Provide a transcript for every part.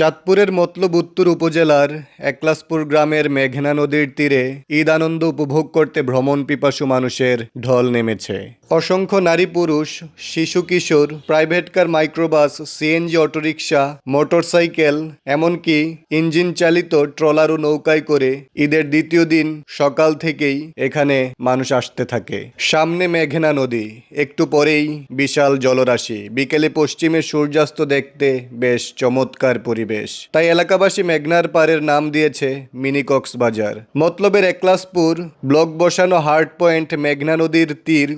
চাঁদপুরের মতলব উত্তর উপজেলার একলাসপুর গ্রামের মেঘনা নদীর তীরে ঈদ আনন্দ উপভোগ করতে ভ্রমণ পিপাসু মানুষের ঢল নেমেছে। অসংখ্য নারী পুরুষ, শিশু কিশোর, private car microbus, CNG auto rickshaw, motorcycle, এমনকি ইঞ্জিন চালিত ট্রলার ও নৌকায় করে ঈদের দ্বিতীয় দিন সকাল থেকেই এখানে মানুষ আসতে থাকে। সামনে মেঘনা নদী, একটু পরেই বিশাল জলরাশি। বিকেলে পশ্চিমে সূর্যাস্ত দেখতে বেশ চমৎকার পরিবেশ। তাই এলাকাবাসী মেঘনার পাড়ের নাম দিয়েছে মিনি কক্সবাজার। মতলবের একলাসপুর, ব্লক বসানো হার্ট পয়েন্ট মেঘনা নদীর তীর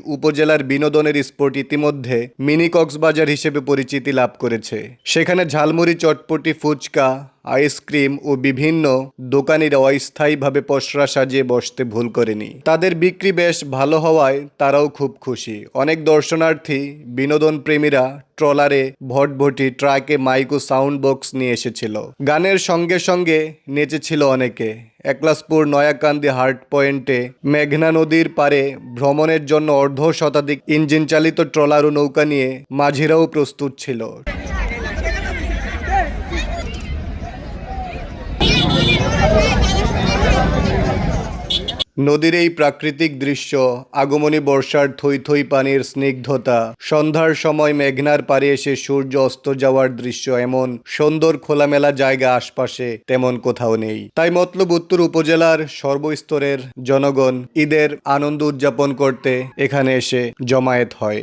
উপজেলার বিনোদনের স্পট ইতিমধ্যে মিনি কক্সবাজার হিসেবে পরিচিতি লাভ করেছে। সেখানে ঝালমুড়ি চটপটি ফুচকা আইসক্রিম ও বিভিন্ন দোকানিরা অস্থায়ীভাবে পসরা সাজিয়ে বসতে ভুল করেনি। তাদের বিক্রি বেশ ভালো হওয়ায় তারাও খুব খুশি। অনেক দর্শনার্থী, বিনোদন প্রেমীরা ট্রলারে, ভটভটি, ট্রাকে মাইক ও সাউন্ড বক্স নিয়ে এসেছিল। গানের সঙ্গে সঙ্গে নেচেছিল অনেকে। একলাসপুর নয়াকান্দি হার্ট পয়েন্টে মেঘনা নদীর পারে ভ্রমণের জন্য অর্ধ শতাধিক ইঞ্জিন চালিত ট্রলার ও নৌকা নিয়ে মাঝিরাও প্রস্তুত ছিল। নদীর এই প্রাকৃতিক দৃশ্য, আগমনী বর্ষার থই থই পানির স্নিগ্ধতা, সন্ধ্যার সময় মেঘনার পারে এসে সূর্য অস্ত যাওয়ার দৃশ্য এমন সুন্দর খোলামেলা জায়গা আশপাশে তেমন কোথাও নেই। তাই মতলব উত্তর উপজেলার সর্বস্তরের জনগণ ঈদের আনন্দ উদযাপন করতে এখানে এসে জমায়েত হয়।